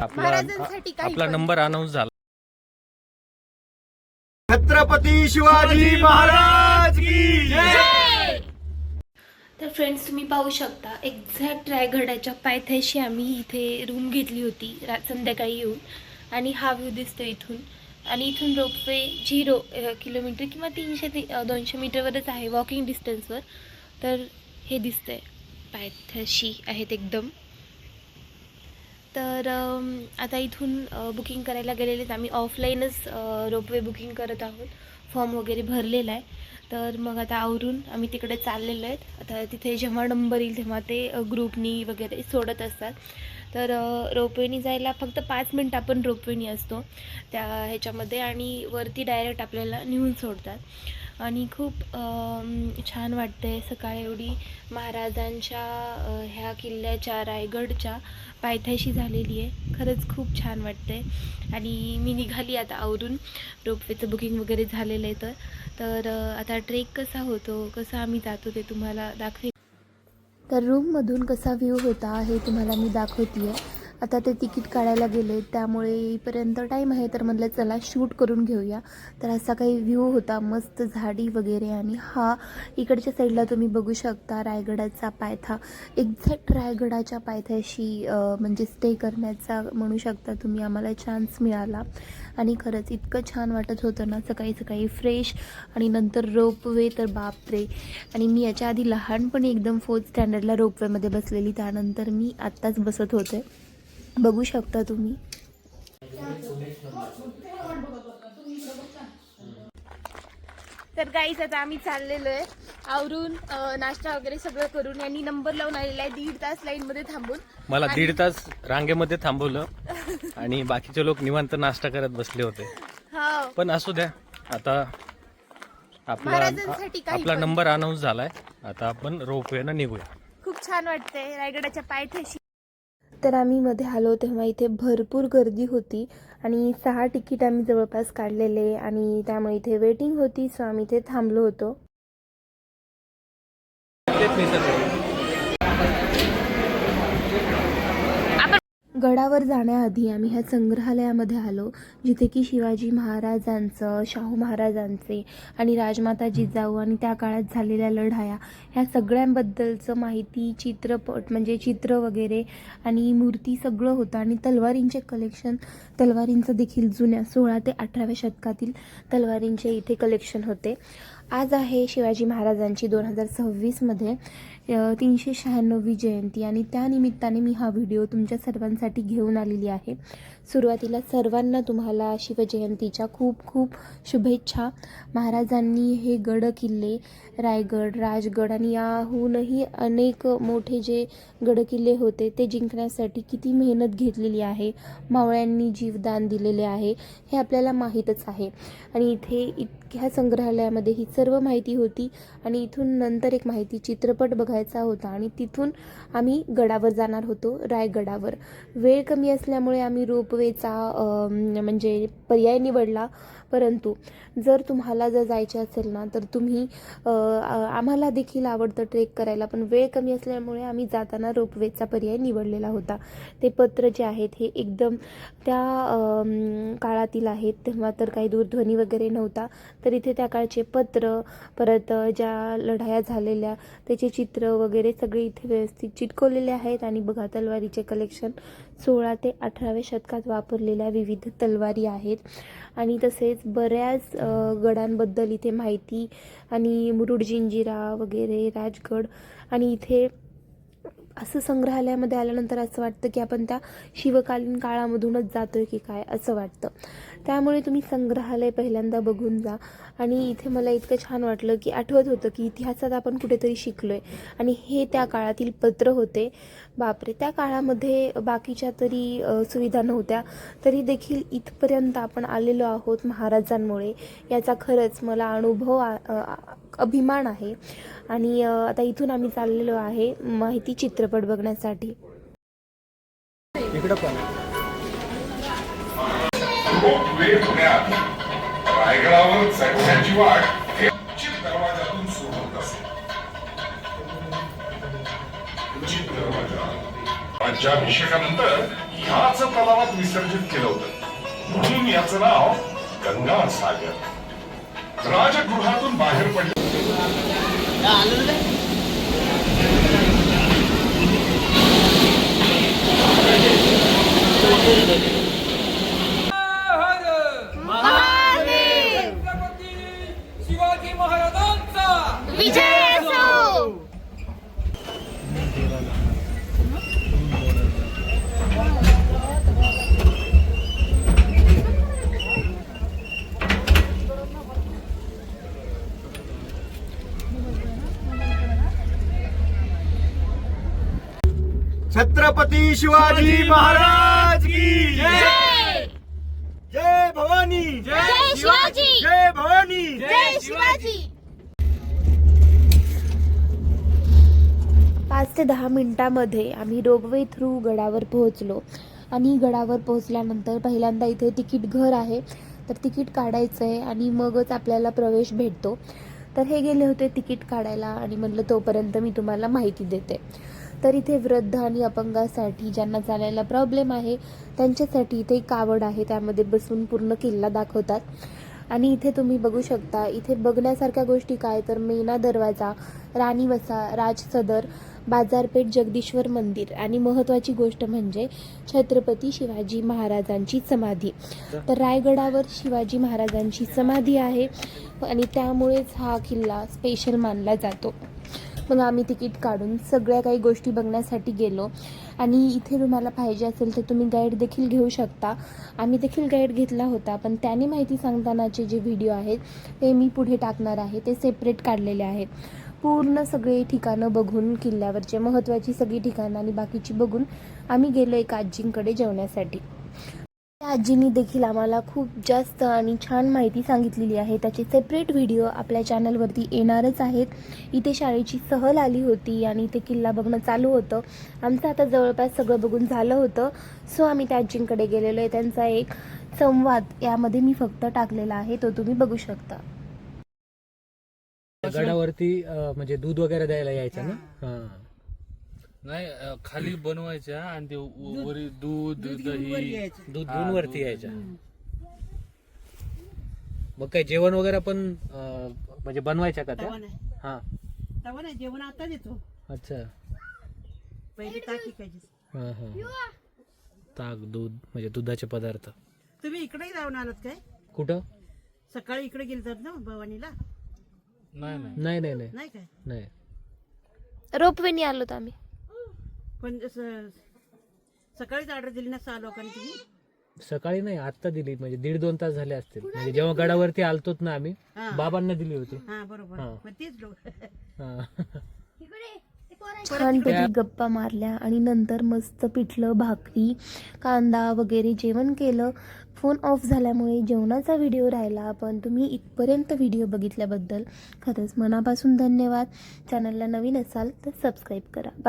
आपला काही आपला पण. नंबर अनाऊन्स झाला. छत्रपती शिवाजी महाराज की जय! तर फ्रेंड्स तुम्ही पाहू शकता एक्झॅक्ट रायगडाच्या पायथ्याशी आम्ही इथे रूम घेतली होती रा संध्याकाळी येऊन. आणि हा व्ह्यू दिसतो इथून. आणि इथून रोपवे झिरो अ, किलोमीटर किंवा तीनशे ते अ, दोनशे मीटरवरच आहे वॉकिंग डिस्टन्सवर तर हे दिसतंय. पायथ्याशी आहेत एकदम. तर आता इथून बुकिंग करायला गेलेलेच आम्ही ऑफलाईनच रोपवे बुकिंग करत आहोत. फॉर्म वगैरे भरलेला आहे. तर मग आता आवरून आम्ही तिकडे चाललेलो आहेत. आता तिथे जेव्हा नंबर येईल तेव्हा ते ग्रुपनी वगैरे सोडत असतात. तर रोपवेनी जायला फक्त पाच मिनटं आपण रोपवेनी असतो त्या ह्याच्यामध्ये आणि वरती डायरेक्ट आपल्याला नेऊन सोडतात. आणि खूप छान वाटते सकाळी एवढी महाराजांच्या ह्या किल्ल्याच्या रायगडच्या पायथ्याशी झालेली आहे. खरंच खूप छान वाटते आणि मी निघाली आता आवरून. रोपवेचं बुकिंग वगैरे झालेलं आहे तर. तर आता ट्रेक कसा होतो कसं आम्ही जातो ते तुम्हाला दाखवे तर रूममधून कसा व्ह्यू होता हे तुम्हाला मी दाखवते आहे आता ते तिकीट काढायला गेले त्यामुळे येईपर्यंत टाईम आहे तर म्हटलं चला शूट करून घेऊया. तर असा काही व्ह्यू होता मस्त झाडी वगैरे आणि हा इकडच्या साईडला तुम्ही बघू शकता रायगडाचा पायथा. एक्झॅक्ट रायगडाच्या पायथ्याशी म्हणजे स्टे करण्याचा म्हणू शकता तुम्ही आम्हाला चान्स मिळाला. आणि खरंच इतकं छान वाटत होतं ना सकाळी सकाळी फ्रेश आणि नंतर रोपवे तर बापरे. आणि मी याच्या आधी लहानपणी एकदम फोर्थ स्टँडर्डला रोपवेमध्ये बसलेली त्यानंतर मी आत्ताच बसत होते. बघू शकता तुम्ही. तर गाईच आता आम्ही चाललेलो आहे. आवरून नाश्ता वगैरे सगळं करून यांनी नंबर लावून आलेला आहे. दीड तास लाईनमध्ये थांबून. मला दीड तास रांगेमध्ये थांबवलं आणि बाकीचे लोक निवांत नाश्ता करत बसले होते. हा. पण असू द्या आता आपला आपला. नंबर अनाऊन्स झालाय. आता आपण रोपवेनं निघूया. खूप छान वाटतंय. रायगडाच्या पायथ्याशी. तर आम्ही मध्ये आलो तेव्हा इथे भरपूर गर्दी होती आणि सहा तिकीट आम्ही जवळपास काढलेले आणि त्यामुळे इथे वेटिंग होती सो आम्ही इथे थांबलो होतो. गडावर जाण्याआधी आम्ही ह्या संग्रहालयामध्ये आलो जिथे की शिवाजी महाराजांचं शाहू महाराजांचे आणि राजमाता जिजाऊ आणि त्या काळात झालेल्या लढाया ह्या सगळ्यांबद्दलचं माहिती चित्रपट म्हणजे चित्र वगैरे आणि मूर्ती सगळं होतं. आणि तलवारींचे कलेक्शन तलवारींचं देखील जुन्या सोळा ते अठराव्या शतकातील तलवारींचे इथे कलेक्शन होते. आज आहे शिवाजी महाराजांची दोन हजार सव्वीसमध्ये तीनशे शहाण्णवी जयंती. आणि त्यानिमित्ताने मी हा व्हिडिओ तुमच्या सर्वांसाठी घेऊन आलेली आहे. सुरुवातीला सर्वांना तुम्हाला शिवजयंतीच्या खूप खूप शुभेच्छा. महाराजांनी हे गड किल्ले रायगड राजगड आणि याहूनही अनेक मोठे जे गडकिल्ले होते ते जिंकण्यासाठी किती मेहनत घेतलेली आहे मावळ्यांनी जीवदान दिलेले आहे हे आपल्याला माहीतच आहे. आणि इथे इतक्या संग्रहालयामध्ये ही सर्व माहिती होती आणि इथून नंतर एक माहिती चित्रपट बघायचा होता आणि तिथून आम्ही गडावर जाणार होतो रायगडावर. वेळ कमी असल्यामुळे आम्ही रोप अम, म्हणजे पर्याय निवडला. परंतु जर तुम्हाला जर जायचे असेल ना तर तुम्ही आम्हाला देखील आवडतं ट्रेक करायला पण वेळ कमी असल्यामुळे आम्ही जाताना रोपवेचा पर्याय निवडलेला होता. ते पत्र जे आहेत हे एकदम त्या काळातील आहेत. तेव्हा तर काही दूरध्वनी वगैरे नव्हता. तर इथे त्या काळचे पत्र परत ज्या लढाया झालेल्या त्याचे चित्र वगैरे सगळे इथे व्यवस्थित चिटकवलेले आहेत. आणि बघा तलवारीचे कलेक्शन सोळा ते अठराव्या शतकात वापरलेल्या विविध तलवारी आहेत. आणि तसेच बऱ्याच गडांबद्दल इथे माहिती आणि मुरुड जिंजिरा वगैरे राजगड आणि इथे असं संग्रहालयामध्ये आल्यानंतर असं वाटतं की आपण त्या शिवकालीन काळामधूनच जातो आहे की काय असं वाटतं. त्यामुळे तुम्ही संग्रहालय पहिल्यांदा बघून जा. आणि इथे मला इतकं छान वाटलं की आठवत होतं की इतिहासात आपण कुठेतरी शिकलो आहे आणि हे त्या काळातील पत्र होते. बापरे त्या काळामध्ये बाकीच्या तरी सुविधा नव्हत्या. तरी देखील इथपर्यंत आपण आलेलो आहोत महाराजांमुळे. याचा खरंच मला अनुभव अभिमान आहे. आणि आता इथून आम्ही चाललेलो आहे माहिती चित्रपट बघण्यासाठी. रायगडावर चढण्याची वाट सुरू अभिषेकानंतर ह्याच तलावात विसर्जित केलं होतं. म्हणून याचं नाव गंगा सागर राजगृहातून बाहेर पडले. छत्रपती छत्रपती शिवाजी महाराज की जय! जय भवानी! जय शिवाजी! जय भवानी! जय शिवाजी! पाच ते दहा मिनिटामध्ये आम्ही रोपवे थ्रू गडावर पोहोचलो. आणि गडावर पोहोचल्यानंतर पहिल्यांदा इथे तिकीट घर आहे. तर तिकीट काढायचं आहे आणि मगच आपल्याला प्रवेश भेटतो. तर हे गेले होते तिकीट काढायला आणि म्हटलं तोपर्यंत मी तुम्हाला माहिती देते. तर इथे वृद्ध आणि अपंगासाठी ज्यांना चालायला प्रॉब्लेम आहे त्यांच्यासाठी इथे एक कावड आहे. त्यामध्ये बसून पूर्ण किल्ला दाखवतात. आणि इथे तुम्ही बघू शकता इथे बघण्यासारख्या गोष्टी काय? तर मेना दरवाजा राणी वसा राज सदर बाजारपेठ जगदीश्वर मंदिर. आणि महत्त्वाची गोष्ट म्हणजे छत्रपती शिवाजी महाराजांची समाधी. तर रायगडावर शिवाजी महाराजांची समाधी आहे. आणि त्यामुळेच हा किल्ला स्पेशल मानला जातो. मग आम्ही तिकीट काढून सगळ्या काही गोष्टी बघण्यासाठी गेलो. आणि इथे तुम्हाला पाहिजे असेल तर तुम्ही गाईड देखील घेऊ शकता. आम्ही देखील गाईड घेतला होता पण त्याने माहिती सांगतानाचे जे व्हिडिओ आहेत ते मी पुढे टाकणार आहे. ते सेपरेट काढलेले आहेत पूर्ण सगळे ठिकाणं बघून किल्ल्यावरचे महत्त्वाची सगळी ठिकाणं आणि बाकीची बघून आम्ही गेलो एका आजींकडे जेवण्यासाठी. त्या आजींनी देखील आम्हाला खूप जास्त आणि छान माहिती सांगितलेली आहे. त्याचे सेपरेट व्हिडिओ आपल्या चॅनलवरती येणारच आहेत. इथे शाळेची सहल आली होती आणि इथे किल्ला बघणं चालू होतं. आमचं आता जवळपास सगळं बघून झालं होतं. सो आम्ही त्या आजींकडे गेलेलो आहे. त्यांचा एक संवाद यामध्ये मी फक्त टाकलेला आहे. तो तुम्ही बघू शकता. गडावरती म्हणजे दूध वगैरे द्यायला यायचं ना? हा. नाही अ, खाली बनवायच्या आणि ते व- वरी दूध दही. दूध घेऊन वरती यायच्या मग काय जेवण वगैरे पण अं, म्हणजे बनवायच्या का त्या? तवा नाही. हा. तवा नाही जेवण आता देतो. अच्छा. पहिली टाकी पाहिजे हा हा. ताक दूध म्हणजे दुधाचे पदार्थ. तुम्ही इकडेही जाऊन आलात काय? कुठं? सकाळी इकडे गेलतात ना भवानीला? नाही नाही. नाही नाही नाही. नाही काय? नाही. रोपवेनी आलो आम्ही. पण स- सकाळीच ऑर्डर दिली ना सहा लोकांनी तुम्ही सकाळी नाही आत्ता दिली. म्हणजे दीड दोन तास झाले असतील. म्हणजे जेव्हा गडावरती आलतोत ना आम्ही हा. बाबांना दिली होती. हा बरोबर. हा. मग तेच लोक. हा. छानपैकी गप्पा मारल्या आणि नंतर मस्त पिठलं भाकरी कांदा वगैरे जेवण केलं. फोन ऑफ झाल्यामुळे जेवणाचा व्हिडिओ राहिला पण तुम्ही इथपर्यंत व्हिडिओ बघितल्याबद्दल खरंच मनापासून धन्यवाद. चॅनलला नवीन असाल तर सबस्क्राईब करा. बाय